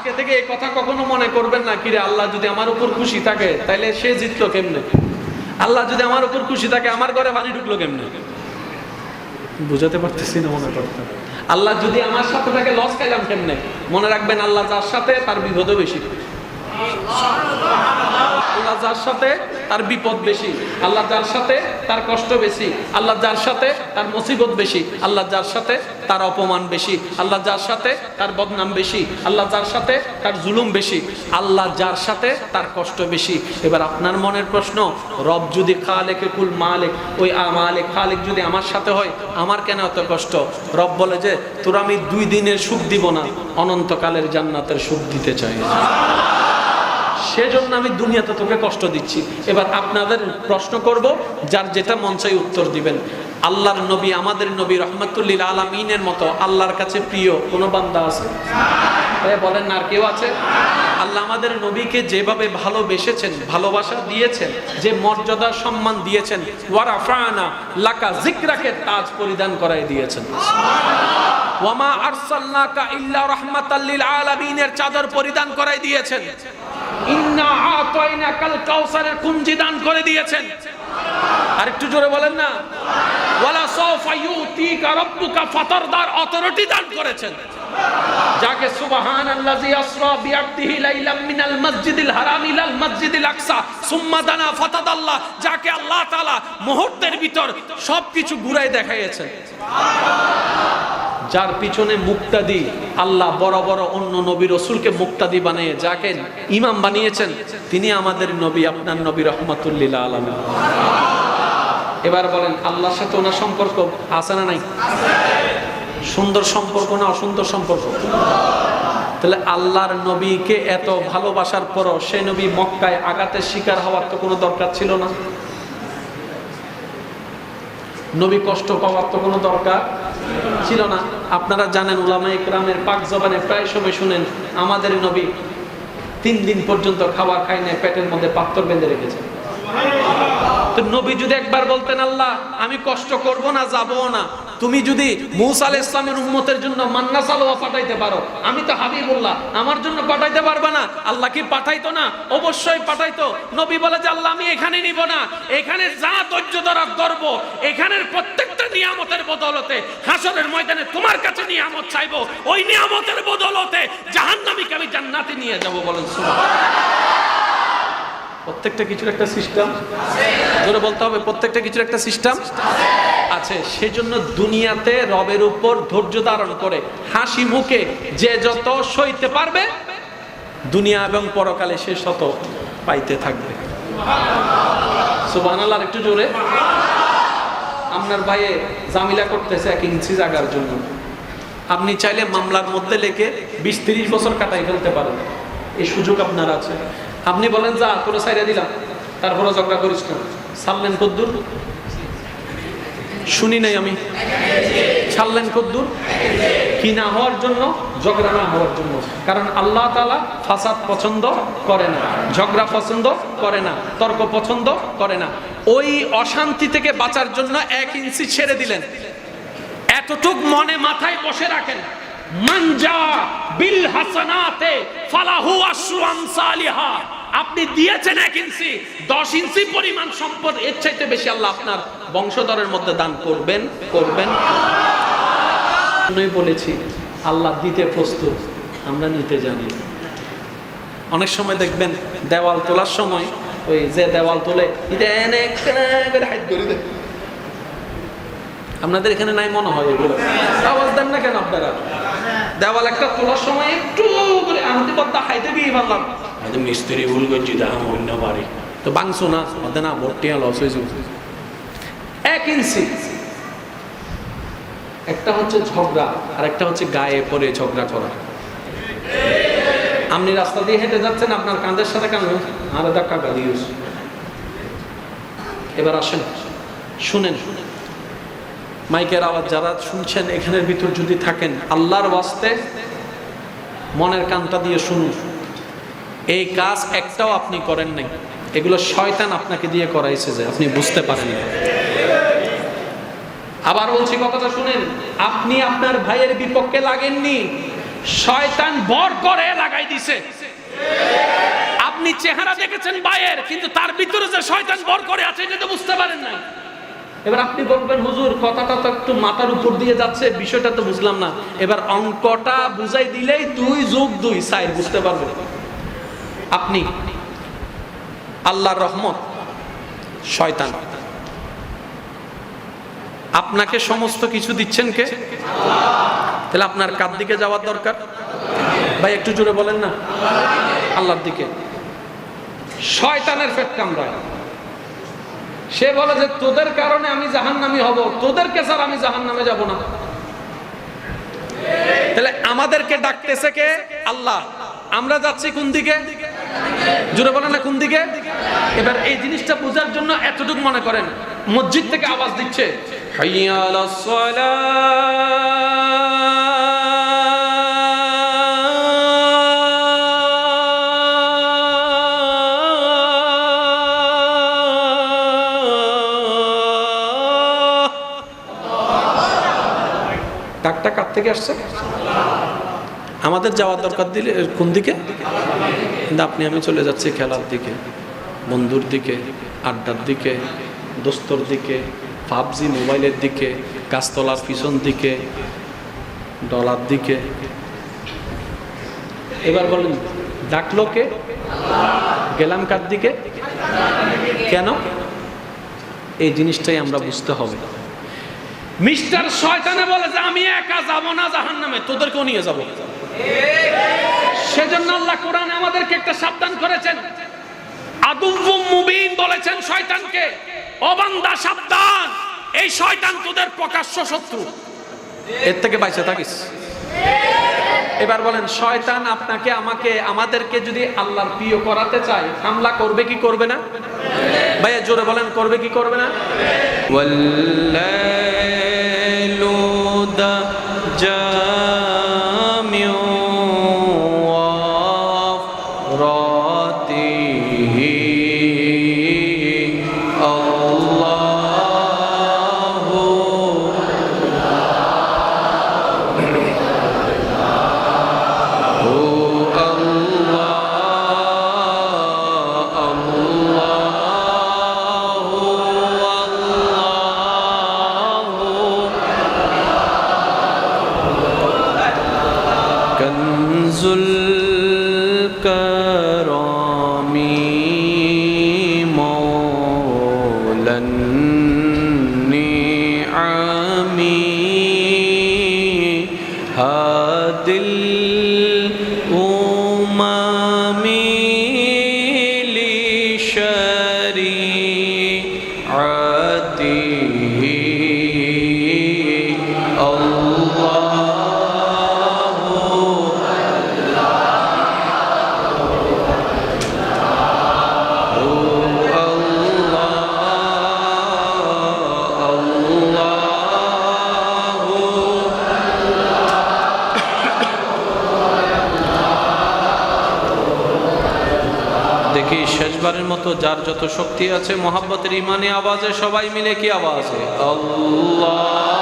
আজকে থেকে এই কথা কখনো মনে করবেন না, কিরে, আল্লাহ যদি আমার উপর খুশি থাকে তাহলে সে জিতলো কেমনে? আল্লাহ যদি আমার উপর খুশি থাকে, আমার ঘরে পানি ঢুকলো কেমনে? বুঝাতে পারতেছি না মনে করতে আল্লাহ যদি আমার সাথে থাকে, লস খাইলাম কেমনে? মনে রাখবেন, আল্লাহ যার সাথে, তার বিপদও বেশি। আল্লাহ যার সাথে তার বিপদ বেশি, আল্লাহ যার সাথে তার কষ্ট বেশি, আল্লাহ যার সাথে তার মুসিবত বেশি, আল্লাহ যার সাথে তার অপমান বেশি, আল্লাহ যার সাথে তার বদনাম বেশি, আল্লাহ যার সাথে তার জুলুম বেশি, আল্লাহ যার সাথে তার কষ্ট বেশি। এবার আপনার মনের প্রশ্ন, রব যদি খালেকে কুল মালিক, ওই মালিক খালিক যদি আমার সাথে হয়, আমার কেন এত কষ্ট? রব বলে যে, তোর আমি দুই দিনের সুখ দিব না, অনন্তকালের জান্নাতের সুখ দিতে চাই। সেজন্য আমি দুনিয়াতে তোকে কষ্ট দিচ্ছি। এবার আপনাদের প্রশ্ন করব, যার যেটা মন চাই উত্তর দিবেন। আল্লাহর নবী, আমাদের নবী রহমতুল্লিল আলমিনের মতো আল্লাহর কাছে প্রিয় কোনো বান্দা আছে? বলেন না কেউ আছে? আল্লাহ আমাদের নবীকে যেভাবে ভালোবেসেছেন, ভালোবাসা দিয়েছেন, যে মর্যাদা সম্মান দিয়েছেন ওয়ারাফানা লাকা জিকরাকে তাজ পরিধান করাই দিয়েছেন। ওয়ামা আরসালনাকা ইল্লা রাহমাতাল লিল আলামিনের চাদর পরিধান করাই দিয়েছেন। ইন্না আতাইনাকাল কাউসারের কুঞ্জি দান করে দিয়েছেন। আর একটু জোরে বলেন না। ওয়ালা সাওফা ইউতিকা রাব্বুকা ফাতারদার অথরিটি দান করেছেন। যাকে সুবহানাল্লাযী আসরা বিআবদিহি লাইলাম মিনাল মসজিদিল হারাম ইলাল মসজিদিল আকসা, সুম্মা দানা ফাতাদাল্লাহ, যাকে আল্লাহ তাআলা মুহূর্তের ভিতর সবকিছু ঘুরাই দেখাইয়েছেন। যার পিছনে মুক্তাদি, আল্লাহ বড় বড় অন্য নবী রসুলকে মুক্তাদি বানিয়ে, যাকে ইমাম বানিয়েছেন, তিনি আমাদের নবী, আপনার নবী রহমতুল্লিল আলম এবার বলেন, আল্লাহর সাথে ওনার সম্পর্ক আছে না নাই? সুন্দর সম্পর্ক না অসুন্দর সম্পর্ক? তাহলে আল্লাহর নবীকে এত ভালোবাসার পরও সে নবী মক্কায় আঘাতের শিকার হওয়ার তো কোনো দরকার ছিল না? নবী কষ্ট পাওয়ার তো কোনো দরকার? ছিল না। আপনারা জানেন ওলামা ইকরামের পাক জবানে প্রায় সময় শুনেন, আমাদের নবী তিন দিন পর্যন্ত খাওয়া খায় না পেটের মধ্যে পাত্তর বেঁধে রেখেছে। তো নবী যদি একবার বলতেন, আল্লাহ, আমি কষ্ট করব না, যাব না। তুমি যদি মুসা ইসলামের উম্মতের জন্য মান্না সালোয়া পাঠাইতে পারো, আমি তো হাবিবুল্লাহ, আমার জন্য পাঠাইতে পারবে না। আল্লাহ কি পাঠাইতো না? অবশ্যই পাঠাইতো। নবী বলে যে, আল্লাহ, আমি এখানে নিব না। এখানে যা ধৈর্য ধরা করব এখানের প্রত্যেকটা নিয়ামতের বদলতে, হাসরের ময়দানে তোমার কাছে নিয়ামত চাইব। ওই নিয়ামতের বদলতে জাহান্নামীকে আমি জান্নাতে নিয়ে যাব বলেন প্রত্যেকটা কিছুর একটা সিস্টেম জোরে বলতে হবে, প্রত্যেকটা কিছুর একটা সিস্টেম আছে সেজন্য দুনিয়াতে রবের উপর ধৈর্য ধারণ করে, হাসি মুখে যে যত সইতে পারবে, দুনিয়া এবং পরকালে সে শত পাইতে থাকবে। সুবহানাল্লাহ একটু জোরে। আপনার ভাইয়ে জামিলা করতেছে এক ইঞ্চি জায়গার জন্য। আপনি চাইলে মামলার মধ্যে লেখে বিশ তিরিশ বছর কাটাই ফেলতে পারেন। এই সুযোগ আপনার আছে। আপনি বলেন, যা, তোরে সাইডে দিলাম। তারপরে ঝগড়া করিস না। ছাড়লেন কদ্দুর? শুনি নাই আমি। ছাড়লেন কদ্দুর কি না হওয়ার জন্য, ঝগড়া না হওয়ার জন্য। কারণ আল্লাহ তালা ফাসাদ পছন্দ করে না, ঝগড়া পছন্দ করে না, তর্ক পছন্দ করে না। ওই অশান্তি থেকে বাঁচার জন্য এক ইঞ্চি ছেড়ে দিলেন। এতটুক মনে মাথায় বসে রাখেন। মানজা বিল হাসানাতে ফালাহু আশরু আমসালিহা আপনি দিয়েছেন এক ইঞ্চি, দশ ইঞ্চি পরিমাণ সম্পদ, এর চাইতে বেশি আল্লাহ আপনার বংশধরের মধ্যে দান করবেন করবেন। বলেছি, আল্লাহ দিতে প্রস্তুত, আমরা নিতে জানি। অনেক সময় দেখবেন, দেওয়াল তোলার সময়, ওই যে দেওয়াল তোলে আপনাদের এখানে নাই মনে হয় এগুলো। আওয়াজ দেন না কেন আপনারা? দেওয়াল একটা তোলার সময় একটু করে পদ্মা খাইতে গিয়ে ভাবলাম হয়তো মিস্ত্রি ভুল করছি দেখা অন্য বাড়ি তো বাংছো না ওদের না ভর্তিয়া লস হয়েছে এক ইঞ্চি একটা হচ্ছে ঝগড়া, আর একটা হচ্ছে গায়ে পরে ঝগড়া করা আপনি রাস্তা দিয়ে হেঁটে যাচ্ছেন, আপনার কাঁধের সাথে কান? আর ধাক্কা গালিউস এবার আসেন শুনেন শুনেন। মাইকের আওয়াজ, যারা শুনছেন, এখানের ভিতর যদি থাকেন, আল্লাহর ওয়াস্তে মনের কানটা দিয়ে শুনুন। এই কাজ একটাও আপনি করেন নাই। এগুলো শয়তান আপনাকে দিয়ে করাইছে যে, আপনি বুঝতে পারেন আবার বলছি কথাটা শুনেন, আপনি আপনার ভাইয়ের বিপক্ষে লাগেননি, শয়তান বর করে লাগাই দিছে। আপনি চেহারা দেখেছেন বাইয়ের কিন্তু তার ভিতরে যে শয়তান বর করে আছে, এটা তো বুঝতে পারেন না এবার আপনি বলবেন, হুজুর, কথাটা তো একটু মাথার উপর দিয়ে যাচ্ছে, বিষয়টা তো বুঝলাম না। এবার অঙ্কটা বুঝাই দিলেই দুই যোগ দুই সাইড বুঝতে পারবেন। আপনি আল্লাহর রহমত, শয়তান। আপনাকে সমস্ত কিছু দিচ্ছেন কে? তাহলে আপনার কার দিকে যাওয়ার দরকার? ভাই, একটু জোরে বলেন না। আল্লাহর দিকে। শয়তানের পেট কামড়ায় সে বলে যে, তোদের কারণে আমি জাহান্নামি হব। তোদেরকে স্যার আমি জাহান্নামে যাব না। তাহলে আমাদেরকে ডাকতেছে কে? আল্লাহ। আমরা যাচ্ছি কোন দিকে? জুড়ে বলেন না, কোন দিকে এবার এই জিনিসটা বোঝার জন্য এতটুকু মনে করেন, মসজিদ থেকে আওয়াজ দিচ্ছে। ডাকটা কার থেকে আসছে আমাদের যাওয়ার দরকার দিলে, কোন দিকে? কিন্তু আপনি, আমি চলে যাচ্ছি খেলার দিকে, বন্ধুর দিকে, আড্ডার দিকে, দোস্তর দিকে, পাবজি মোবাইলের দিকে, গাছতলার পিছন দিকে, ডলার দিকে। এবার বলেন, ডাকলো কে? গেলাম কার দিকে? কেন? এই জিনিসটাই আমরা বুঝতে হবে। মিস্টার শয়তানে বলে যে, আমি একা যাব না জাহান নামে তোদেরকেও নিয়ে যাব। সেজন্য আল্লাহ কোরআন আমাদেরকে একটা সাবধান করেছেন। বলেছেন শয়তানকে সাবধান। এই শয়তান তোদের প্রকাশ্য শত্রু। এর থেকে এবার বলেন শয়তান আপনাকে আমাকে আমাদেরকে যদি আল্লাহর করাতে চায় হামলা করবে কি করবে না? ভাইয়া জোরে বলেন করবে কি করবে না? ওয়াল্লাইলু দা هادي الأمم لشريعته الله শেষবারের মতো যার যত শক্তি আছে মোহাব্বতের ইমানে আওয়াজে সবাই মিলে কি আওয়াজে আল্লাহ।